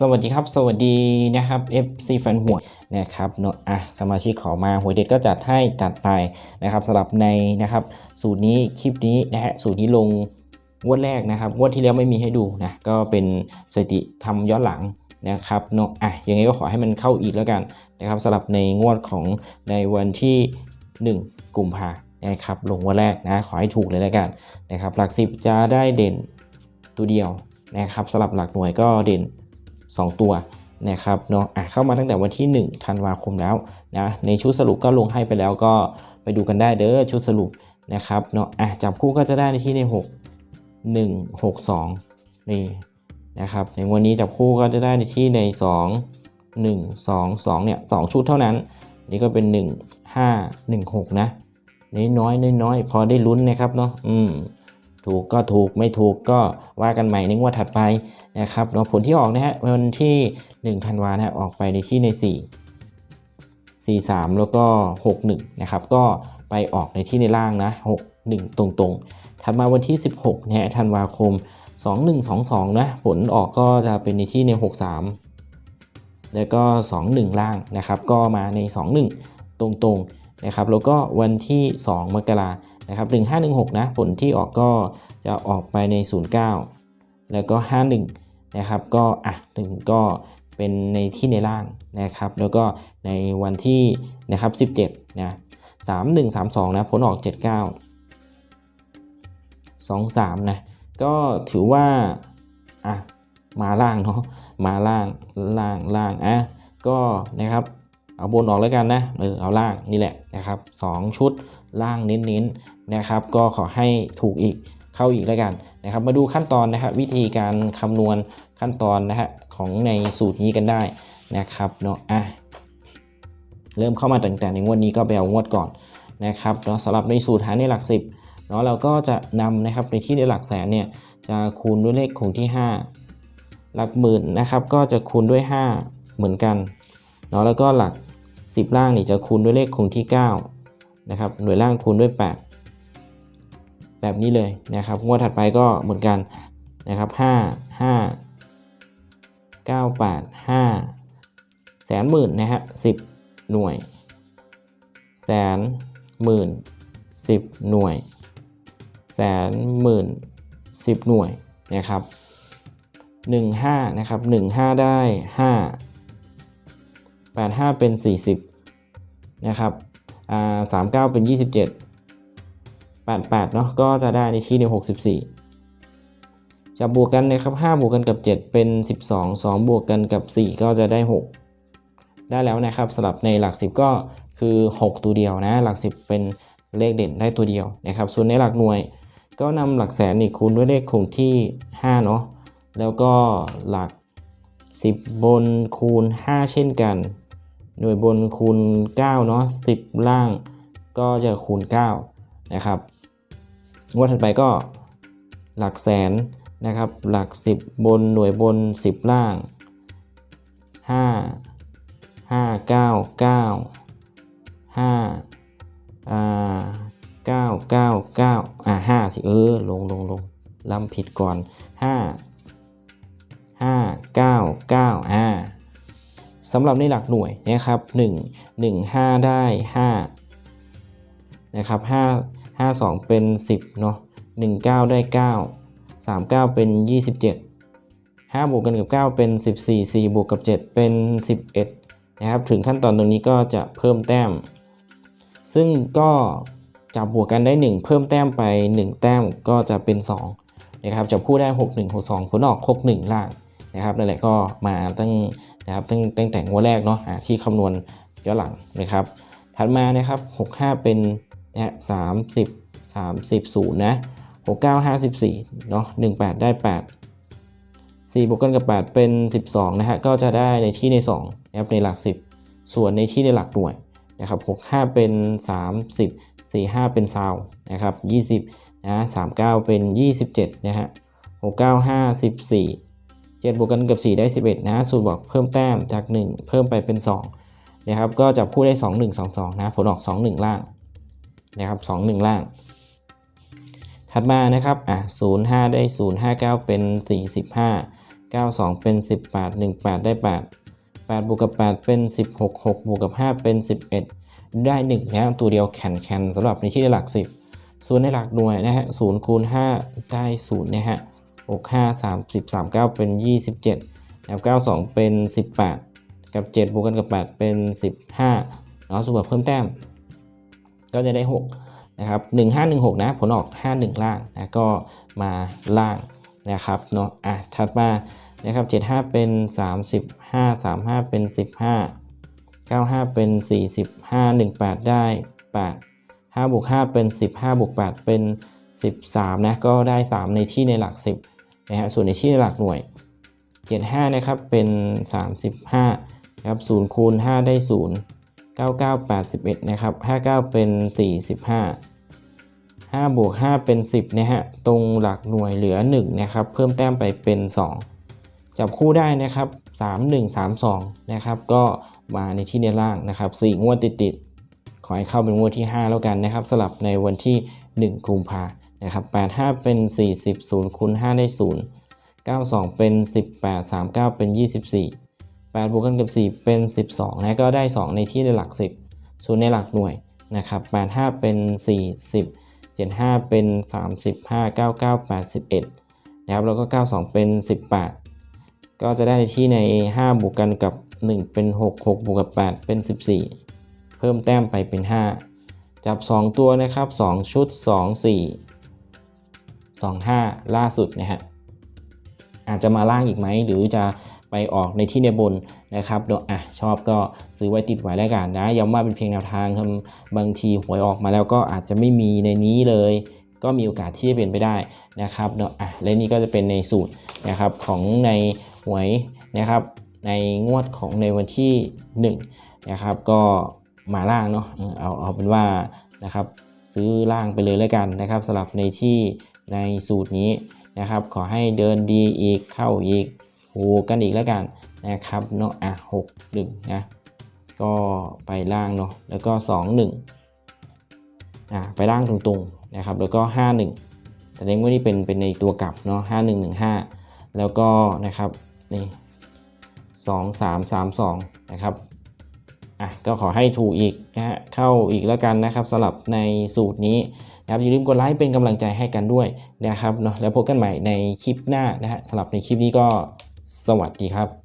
สวัสดีครับสวัสดีนะครับ FC แฟนหวยนะครับเนอะอะสมาชิกขอมาหวยเด็ดก็จัดให้จัดไปนะครับสำหรับในนะครับ สูตรนี้คลิปนี้นะฮะสูตรนี้ลงงวดแรกนะครับงวดที่แล้วไม่มีให้ดูนะก็เป็นสถิติทำย้อนหลังนะครับเนอะอะยังไงก็ขอให้มันเข้าอีกแล้วกันนะครับสำหรับในงวดของในวันที่ 1กุมภานะครับลงงวันแรกนะขอให้ถูกเลยแล้วกันนะครับหลักสิบจะได้เด่นตัวเดียวนะครับสำหรับหลักหน่วยก็เด่น 2 ตัวนะครับเนาะอะเข้ามาตั้งแต่วันที่ 1 ธันวาคมแล้วนะในชุดสรุปก็ลงให้ไปแล้วก็ไปดูกันได้เด้อชุดสรุปนะครับเนาะอะจับคู่ก็จะได้ในที่ใน 6 1 6 2 นี่นะครับในวันนี้จับคู่ก็จะได้ในที่ใน 2 1 2 2เนี่ย2ชุดเท่านั้น นี่ก็เป็น 1 5 1 6 นะน้อยๆน้อยพอได้ลุ้นนะครับเนาะอืม ถูกก็ถูกไม่ถูกก็ว่ากันใหม่ในงวดถัดไปนะครับผลที่ออกนะฮะวันที่1ธันวานะฮะออกไปในที่ใน 4 4 3 แล้วก็ 6 1 นะครับ ก็ไปออกในที่ในล่างนะ 6 1 ตรงๆถัดมาวันที่ 16นะฮะธันวาคม 2 1 2 2 นะ ผลออกก็จะเป็นในที่ใน 6 3 แล้วก็ 2 1 ล่างนะครับ ก็มาใน 2 1 ตรงๆนะครับ แล้วก็วันที่ 2 มกรา นะครับ1 5 1 6 นะ ผลที่ออกก็จะออกไปใน 09 แล้วก็ 51 นะครับ ก็อะถึงก็เป็นในที่ในล่างนะครับ แล้วก็ในวันที่นะครับ 17 นะ 31 32 นะ ผลออก 79 23 นะ ก็ถือว่า อะ มาล่างเนาะ มาล่าง ล่าง ล่าง อะ ก็นะครับ เอาบนออกแล้วกันนะเออเอาล่างนี่แหละนะครับ 2 ชุดล่างเน้นๆนะครับ ก็ขอให้ถูกอีกเข้าอีกแล้วกันนะครับ มาดูขั้นตอนนะครับวิธีการคำนวณขั้นตอนนะฮะของในสูตรนี้กันได้นะครับเนาะอะเริ่มเข้ามาตั้งแต่ในงวดนี้ก็ไปเอางวดก่อนนะครับเนาะสำหรับในสูตรหาในหลักสิบเนาะเราก็จะนำนะครับในที่ในหลักแสนเนี่ยจะคูณด้วยเลขคงที่ 5 หลักหมื่นนะครับ ก็จะคูณด้วย 5 เหมือนกัน นาะแล้วก็หลัก 10 ล่างนี่จะคูณด้วยเลขคงที่ 9 นะครับ หน่วยล่างคูณด้วย 8 แบบนี้เลยนะครับ งวดถัดไปก็เหมือนกันนะครับ 5 5 9 8 5 แสนหมื่นนะฮะ10 หน่วย แสนหมื่น 10 หน่วย แสนหมื่น 10 หน่วยนะครับ 15 นะครับ 15 ได้ 5 85 เป็น 40 นะครับอ่า39เป็น 27 88 เนาะก็จะได้ในที่ใน64 จะบวกกันนะครับ5บวกกันกับ 7 เป็น 12 2 บวกกันกับ 4 ก็จะได้ 6 ได้แล้วนะครับสำหรับในหลัก 10 ก็คือ 6 ตัวเดียวนะ หลัก 10 เป็นเลขเด่นได้ตัวเดียวนะครับ ส่วนในหลักหน่วยก็นำหลักแสนนี่คูณด้วยเลขคงที่ 5 เนาะแล้วก็หลัก 10 บนคูณ 5 เช่นกัน หน่วยบนคูณ9เนาะ10 ล่างก็จะคูณ9นะครับงวดถัดไปก็หลักแสนนะครับ หลัก 10 บนหน่วยบน 10 ล่าง 5 5 9 9 5อ่า9 9 9อ่า5สิเออลงลงลงลำผิดก่อน 5 5 9 9อ่า สำหรับในหลักหน่วยนะครับ 1 1 5 ได้ 5 นะครับ 5 5 2 เป็น 10เนาะ19 ได้ 9 39 เป็น 27 5 บวกกันกับ 9 เป็น 14 4 บวกกับ 7 เป็น 11 นะครับ ถึงขั้นตอนตรงนี้ก็จะเพิ่มแต้ม ซึ่งก็จะบวกกันได้ 1 เพิ่มแต้มไป 1 แต้มก็จะเป็น 2 นะครับจับคู่ได้ 6 1 6 2 ผลออก 6 1 ล่างนะครับนั่นแหละก็มาตั้ง นะครับตั้งตั้งแต่งวดแรกเนาะที่คำนวณย้อนหลังนะครับ ถัดมานะครับ 65 เป็นนะสามสิบสามสิบศูนย์นะหกเก้าห้าสิบสี่เนาะหนึ่งแปดได้แปดสี่บวกกันกับแปดเป็นสิบสองนะฮะก็จะได้ในที่ในสองนะครับในหลักสิบส่วนในที่ในหลักหน่วยนะครับหกห้าเป็นสามสิบสี่ห้าเป็นซาวนะครับยี่สิบนะสามเก้าเป็นยี่สิบเจ็ดนะฮะหกเก้าห้าสิบสี่ 7บวกกันกับ 4 ได้ 11 นะสูตรบอกเพิ่มแต้มจาก 1 เพิ่มไปเป็น2นะครับก็จับคู่ได้ 2 1 2 2 นะผลออก 2 1 ล่างนะครับ2 1 ล่าง ถัดมานะครับอะ05 ได้ 059 เป็น 45 92 เป็น 18 18 ได้ 8 8บวกกับ 8 เป็น 16 6บวกกับ 5 เป็น 11 ได้ 1 นะตัวเดียวแข็งแข็งสำหรับในที่หลัก 10 ส่วนในหลักหน่วยนะฮะ0คูณ5ได้ 0 นะฮะ 6 5 30 39 เป็น 27กับ92 เป็น 18 กับ 7บวกกันกับ 8 เป็น 15แล้วสมมติเพิ่มแต้ม ก็จะได้ 6 นะครับ 1516 นะ ผลออก 51 ล่างนะก็มาล่างนะครับเนาะอะถัดมานะครับ75 เป็น 35 35 เป็น 15 95 เป็น 45 18 ได้ 8 5บวก5เป็น 15บวก8เป็น 13 นะ ก็ได้ 3 ในที่ในหลัก 10 นะฮะส่วนในที่ในหลักหน่วย 75 นะครับ เป็น 35 นะครับ0คูณ 5 ได้ 0 99 81 นะครับ 59 เป็น 45 5บวก5เป็น 10นะฮะ ตรงหลักหน่วยเหลือ 1 นะครับ เพิ่มแต้มไปเป็น 2 จับคู่ได้นะครับ 3 1 3 2 นะครับ ก็มาในที่ในล่างนะครับ 4 งวดติดๆ ขอให้เข้าเป็นงวดที่ 5 แล้วกันนะครับสลับในวันที่ 1 กุมภานะครับ85 เป็น 40 0คูณ5ได้ 0 92 เป็น 18 39 เป็น 24 8บวกกันกับ 4 เป็น 12นะก็ได้ 2 ในที่ในหลัก 10 ส่วนในหลักหน่วยนะครับ85 เป็น 40 75 เป็น 35 99 81นะครับแล้วก็ 92 เป็น 18 ก็จะได้ในที่ใน 5 บวกกันกับ 1 เป็น 6 6บวกกับ 8 เป็น 14 เพิ่มแต้มไปเป็น 5 จับ 2 ตัวนะครับ 2 ชุด 2 4 2 5 ล่าสุดนะฮะอาจจะมาล่างอีกไหมหรือจะไปออกในที่ในบนนะครับเดี๋ยวอะชอบก็ซื้อไว้ติดไว้แล้วกันนะย้ำว่าเป็นเพียงแนวทางทำบางทีหวยออกมาแล้วก็อาจจะไม่มีในนี้เลย ก็มีโอกาสที่จะเป็นไปได้นะครับเนาะอะและนี่ก็จะเป็นในสูตรนะครับของในหวยนะครับ ในงวดของในวันที่1นะครับก็มาล่างเนาะเอาเอาเป็นว่านะครับ ซื้อล่างไปเลยแล้วกันนะครับสำหรับในที่ในสูตรนี้นะครับ ขอให้เดินดีอีกเข้าอีกโหกันอีกแล้วกันนะครับเนาะอะหกหนึ่งนะก็ไปล่างเนาะแล้วก็สองหนึ่งอะไปล่างตรงๆนะครับ แล้วก็ห้าหนึ่งแต่เน้นว่านี่เป็นเป็นในตัวกลับเนาะห้าหนึ่งหนึ่งห้าแล้วก็นะครับนี่สองสามสามสองนะครับ อะก็ขอให้ถูกอีกนะฮะเข้าอีกแล้วกันนะครับสำหรับในสูตรนี้นะครับอย่าลืมกดไลค์เป็นกำลังใจให้กันด้วยนะครับเนาะแล้วพบกันใหม่ในคลิปหน้านะฮะสำหรับในคลิปนี้ก็สวัสดีครับ